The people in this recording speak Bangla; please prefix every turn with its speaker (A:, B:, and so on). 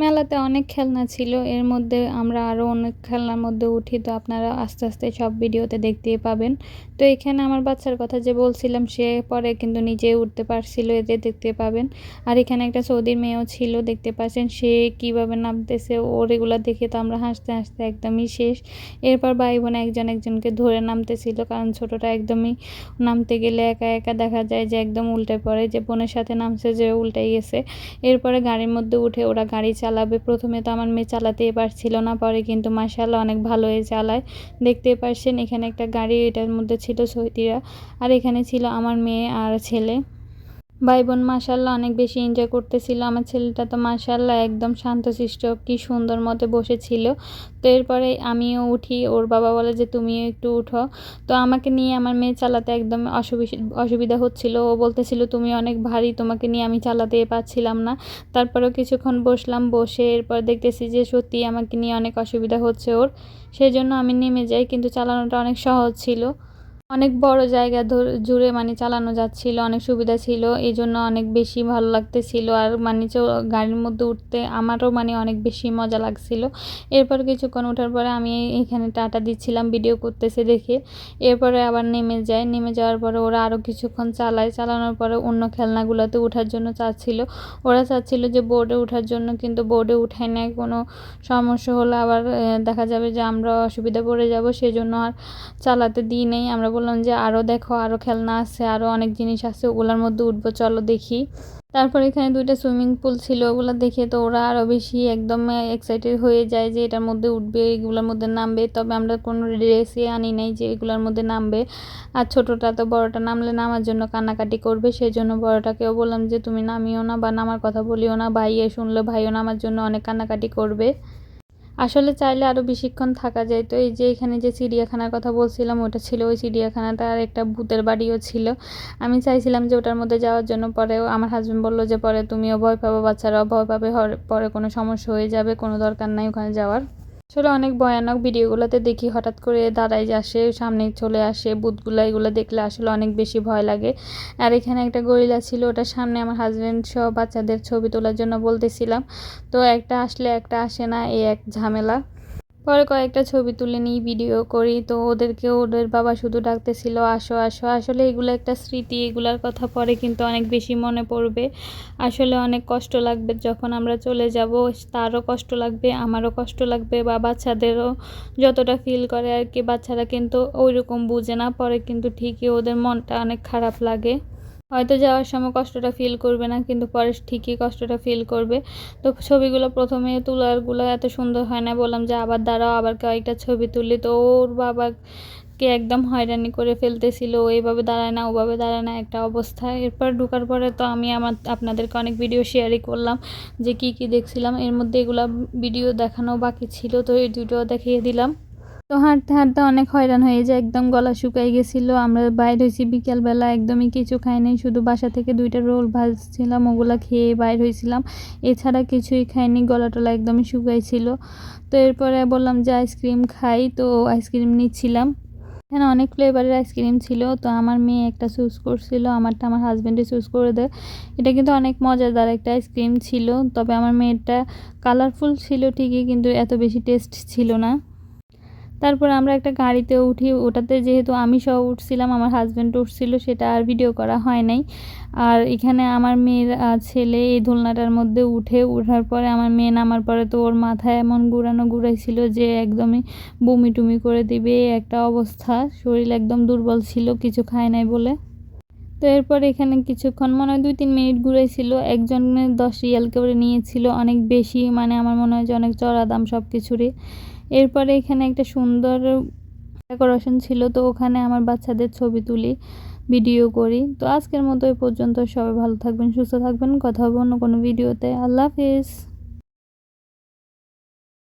A: মেলাতে অনেক খেলনা ছিল। এর মধ্যে আমরা আরও অনেক খেলনার মধ্যে উঠি, তো আপনারা আস্তে আস্তে সব ভিডিওতে দেখতেই পাবেন। তো এখানে আমার বাচ্চার কথা যে বলছিলাম, সে পরে কিন্তু নিজে উঠতে পারছিল এতে দেখতে পাবেন। আর এখানে একটা সৌদির মেয়েও ছিল, দেখতে পাচ্ছেন, সে কীভাবে নামতেছে, ওর এগুলো দেখে তো আমরা হাসতে হাসতে একদমই শেষ। এরপর ভাই বোন একজন একজনকে ধরে নামতেছিল, কারণ ছোটটা একদমই নামতে গেলে একা একা দেখা যায় যে একদম উল্টে পড়ে, যে বোনের সাথে নামছে যে উল্টে গেছে। এরপরে গাড়ির মধ্যে উঠে ওরা গাড়ি চালাবে। প্রথমে তো আমার মেয়ে চালাতে পারছিল না, পরে কিন্তু মাসাল্লাহ অনেক ভালো ভালোই চালায়। দেখতে পারছেন এখানে একটা গাড়ি, এটার মধ্যে ছিল সৈতিরা। আর এখানে ছিল আমার মেয়ে আর ছেলে। ভাই বোন মাসাল্লাহ অনেক বেশি এনজয় করতেছিল। আমার ছেলেটা তো মাসাল্লাহ একদম শান্তশিষ্ট কি সুন্দর মতো বসেছিল। তো এরপরে আমিও উঠি, ওর বাবা বলে যে, তুমিও একটু উঠো। তো আমাকে নিয়ে আমার মেয়ে চালাতে একদম অসুবিধা হচ্ছিল। ও বলতেছিল, তুমি অনেক ভারী, তোমাকে নিয়ে আমি চালাতে পারছিলাম না। তারপরেও কিছুক্ষণ বসলাম, বসে এরপর দেখতেছি যে, সত্যি আমাকে নিয়ে অনেক অসুবিধা হচ্ছে ওর। সেই জন্য আমি নেমে যাই, কিন্তু চালানোটা অনেক সহজ ছিল। অনেক বড় জায়গা জুড়ে মানে চালানো যাচ্ছিল, অনেক সুবিধা ছিল এই জন্য অনেক বেশি ভালো লাগতেছিল। আর মানে গাড়ির মধ্যে উঠতে আমারও মানে অনেক বেশি মজা লাগছিল। এরপর কিছুক্ষণ ওঠার পরে আমি এখানে টাটা দিচ্ছিলাম ভিডিও করতেছে দেখে। এরপরে আবার নেমে যায়। নেমে যাওয়ার পরে ওরা আরও কিছুক্ষণ চালায়। চালানোর পরে অন্য খেলনাগুলোতে ওঠার জন্য চাচ্ছিল। ওরা চাচ্ছিল যে বোর্ডে ওঠার জন্য কিন্তু বোর্ডে উঠায় নেয় কোনো সমস্যা হলে আবার দেখা যাবে যে আমরা অসুবিধা পড়ে যাব, সেজন্য আর চালাতে দিই নেই। আমরা বললাম যে আরও দেখো আরও খেলনা আছে আরও অনেক জিনিস আছে, ওগুলোর মধ্যে উঠবো, চলো দেখি। তারপর এখানে দুইটা সুইমিং পুল ছিল, ওগুলো দেখে তো ওরা আরও বেশি একদম এক্সাইটেড হয়ে যায় যে এটার মধ্যে উঠবে, এগুলোর মধ্যে নামবে। তবে আমরা কোনো ড্রেসই আনি নাই যে এগুলোর মধ্যে নামবে। আর ছোটোটা তো বড়টা নামলে নামার জন্য কান্নাকাটি করবে সেই জন্য বড়টাকেও বললাম যে, তুমি নামিও না বা নামার কথা বলিও না, ভাইয়ে শুনলে, ভাইও নামার জন্য অনেক কান্নাকাটি করবে। আসলে চাইলে আরও বেশিক্ষণ থাকা যায়। তো এই যে এখানে যে চিড়িয়াখানার কথা বলছিলাম, ওটা ছিল ওই চিড়িয়াখানাটা আর একটা ভূতের বাড়িও ছিল। আমি চাইছিলাম যে ওটার মধ্যে যাওয়ার জন্য পরে আমার হাজব্যান্ড বলল যে, পরে তুমিও ভয় পাবো, বাচ্চারাও ভয় পাবে পরে কোনো সমস্যা হয়ে যাবে, কোনো দরকার নাই ওখানে যাওয়ার। আসলে অনেক ভয়ানক ভিডিওগুলোতে দেখি, হঠাৎ করে দাঁড়াই আসে, সামনে চলে আসে, বুথগুলো, এগুলো দেখলে আসলে অনেক বেশি ভয় লাগে। আর এখানে একটা গরিলা ছিল, ওটার সামনে আমার হাজব্যান্ড সহ বাচ্চাদের ছবি তোলার জন্য বলতেছিলাম। তো একটা আসলে একটা আসে না, এই এক ঝামেলা। পরে কয়েকটা ছবি তুলে নিই ভিডিও করি। তো ওদেরকে ওদের বাবা শুধু ডাকতেছিল, আসো আসো। আসলে এগুলো একটা স্মৃতি, এগুলার কথা পরে কিন্তু অনেক বেশি মনে পড়বে। আসলে অনেক কষ্ট লাগবে যখন আমরা চলে যাব, তারও কষ্ট লাগবে, আমারও কষ্ট লাগবে, বা বাচ্চাদেরও যতটা ফিল করে আর কি, বাচ্চারা কিন্তু ওইরকম বুঝে না, পরে কিন্তু ঠিকই ওদের মনটা অনেক খারাপ লাগে। হয়তো যাওয়ার সময় কষ্টটা ফিল করবে না, কিন্তু পরে ঠিকই কষ্টটা ফিল করবে। তো ছবিগুলো প্রথমে তোলারগুলো এত সুন্দর হয় না, বললাম যে আবার দাঁড়াও, আবার কয়েকটা ছবি তুলি। তো ওর বাবাকে একদম হয়রানি করে ফেলতেছিল এইভাবে দাঁড়ায় না, ওভাবে দাঁড়ায় না, একটা অবস্থা। এরপর ঢুকার পরে তো আমি আমার, আপনাদেরকে অনেক ভিডিও শেয়ারই করলাম, যে কি কি দেখছিলাম। এর মধ্যে এগুলা ভিডিও দেখানো বাকি ছিল, তো এই দুটো দেখিয়ে দিলাম। তো হাঁটতে হাঁটতে অনেক হয়রান হয়ে যায়, একদম গলা শুকাই গেছিল। আমরা বাইর হয়েছি বিকেলবেলা, একদমই কিছু খাই খাইনি শুধু বাসা থেকে দুইটা রোল ভাজছিলাম, ওগুলো খেয়ে বাইর হয়েছিলাম। এছাড়া কিছুই খাইনি, গলা টলা একদমই শুকাইছিল। তো এরপরে বললাম যে আইসক্রিম খাই, তো আইসক্রিম নিচ্ছিলাম। এখানে অনেক ফ্লেভারের আইসক্রিম ছিল, তো আমার মেয়ে একটা চুজ করছিল, আমারটা আমার হাজব্যান্ডে চুজ করে দেয়। এটা কিন্তু অনেক মজাদার একটা আইসক্রিম ছিল, তবে আমার মেয়েরটা কালারফুল ছিল ঠিকই, কিন্তু এত বেশি টেস্ট ছিল না। তারপর আমরা একটা গাড়িতে উঠি, ওটাতে যেহেতু আমি সহ উঠছিলাম, আমার হাজব্যান্ড উঠছিল, সেটা আর ভিডিও করা হয় নাই। আর এখানে আমার মেয়ের ছেলে এই দোলনাটার মধ্যে উঠে ওঠার পরে আমার মেয়ে নামার পরে তো ওর মাথায় এমন ঘুরানো ঘুরাইছিল যে একদমই বমি টুমি করে দিবে একটা অবস্থা। শরীর একদম দুর্বল ছিল, কিছু খায় নাই বলে। তো এরপর এখানে কিছুক্ষণ, মনে হয় দুই তিন মিনিট ঘুরেছিল একজনের দশ রিয়াল করে নিয়েছিল, অনেক বেশি মানে আমার মনে হয় যে অনেক চড়া দাম সব কিছুরই এরপরে এখানে একটা সুন্দর ডেকোরেশন ছিল, তো ওখানে আমার বাচ্চাদের ছবি তুলি, ভিডিও করি। তো আজকের মতো এ পর্যন্ত। সবাই ভালো থাকবেন, সুস্থ থাকবেন। কথা হবে অন্য কোনো ভিডিওতে। আল্লাহ হাফিজ।